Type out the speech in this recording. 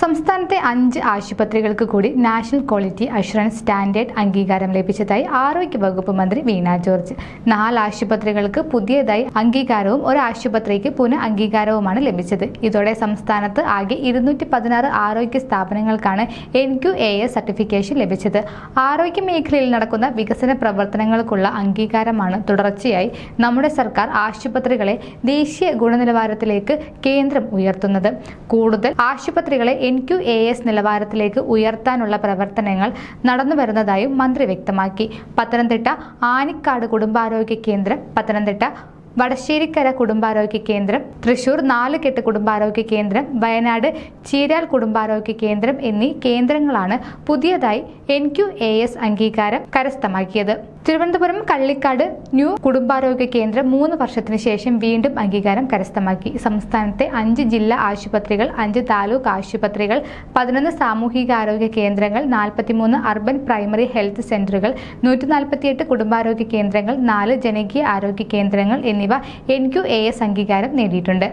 സംസ്ഥാനത്തെ അഞ്ച് ആശുപത്രികൾക്ക് കൂടി നാഷണൽ ക്വാളിറ്റി അഷുറൻസ് സ്റ്റാൻഡേർഡ് അംഗീകാരം ലഭിച്ചതായി ആരോഗ്യ വകുപ്പ് മന്ത്രി വീണ ജോർജ്. നാല് ആശുപത്രികൾക്ക് പുതിയതായി അംഗീകാരവും ഒരു ആശുപത്രിക്ക് പുനഃ അംഗീകാരവുമാണ് ലഭിച്ചത്. ഇതോടെ സംസ്ഥാനത്ത് ആകെ ഇരുന്നൂറ്റി പതിനാറ് ആരോഗ്യ സ്ഥാപനങ്ങൾക്കാണ് എൻ ക്യു എ സർട്ടിഫിക്കേഷൻ ലഭിച്ചത്. ആരോഗ്യ മേഖലയിൽ നടക്കുന്ന വികസന പ്രവർത്തനങ്ങൾക്കുള്ള അംഗീകാരമാണ് തുടർച്ചയായി നമ്മുടെ സർക്കാർ ആശുപത്രികളെ ദേശീയ ഗുണനിലവാരത്തിലേക്ക് കേന്ദ്രം ഉയർത്തുന്നത്. കൂടുതൽ ആശുപത്രികളെ എൻ ക്യു എ എസ് നിലവാരത്തിലേക്ക് ഉയർത്താനുള്ള പ്രവർത്തനങ്ങൾ നടന്നുവരുന്നതായും മന്ത്രി വ്യക്തമാക്കി. പത്തനംതിട്ട ആനിക്കാട് കുടുംബാരോഗ്യ കേന്ദ്രം പത്തനംതിട്ട വടശ്ശേരിക്കര കുടുംബാരോഗ്യ കേന്ദ്രം തൃശൂർ നാലുകെട്ട് കുടുംബാരോഗ്യ കേന്ദ്രം വയനാട് ചീരാൽ കുടുംബാരോഗ്യ കേന്ദ്രം എന്നീ കേന്ദ്രങ്ങളാണ് പുതിയതായി എൻ ക്യു എ എസ് അംഗീകാരം കരസ്ഥമാക്കിയത്. തിരുവനന്തപുരം കള്ളിക്കാട് ന്യൂ കുടുംബാരോഗ്യ കേന്ദ്രം മൂന്ന് വർഷത്തിന് ശേഷം വീണ്ടും അംഗീകാരം കരസ്ഥമാക്കി. സംസ്ഥാനത്തെ അഞ്ച് ജില്ലാ ആശുപത്രികൾ അഞ്ച് താലൂക്ക് ആശുപത്രികൾ പതിനൊന്ന് സാമൂഹികാരോഗ്യ കേന്ദ്രങ്ങൾ നാൽപ്പത്തിമൂന്ന് അർബൻ പ്രൈമറി ഹെൽത്ത് സെന്ററുകൾ നൂറ്റി കുടുംബാരോഗ്യ കേന്ദ്രങ്ങൾ നാല് ജനകീയ ആരോഗ്യ കേന്ദ്രങ്ങൾ എന്നിവ എൻ ക്യു എ എസ് അംഗീകാരം നേടിയിട്ടുണ്ട്.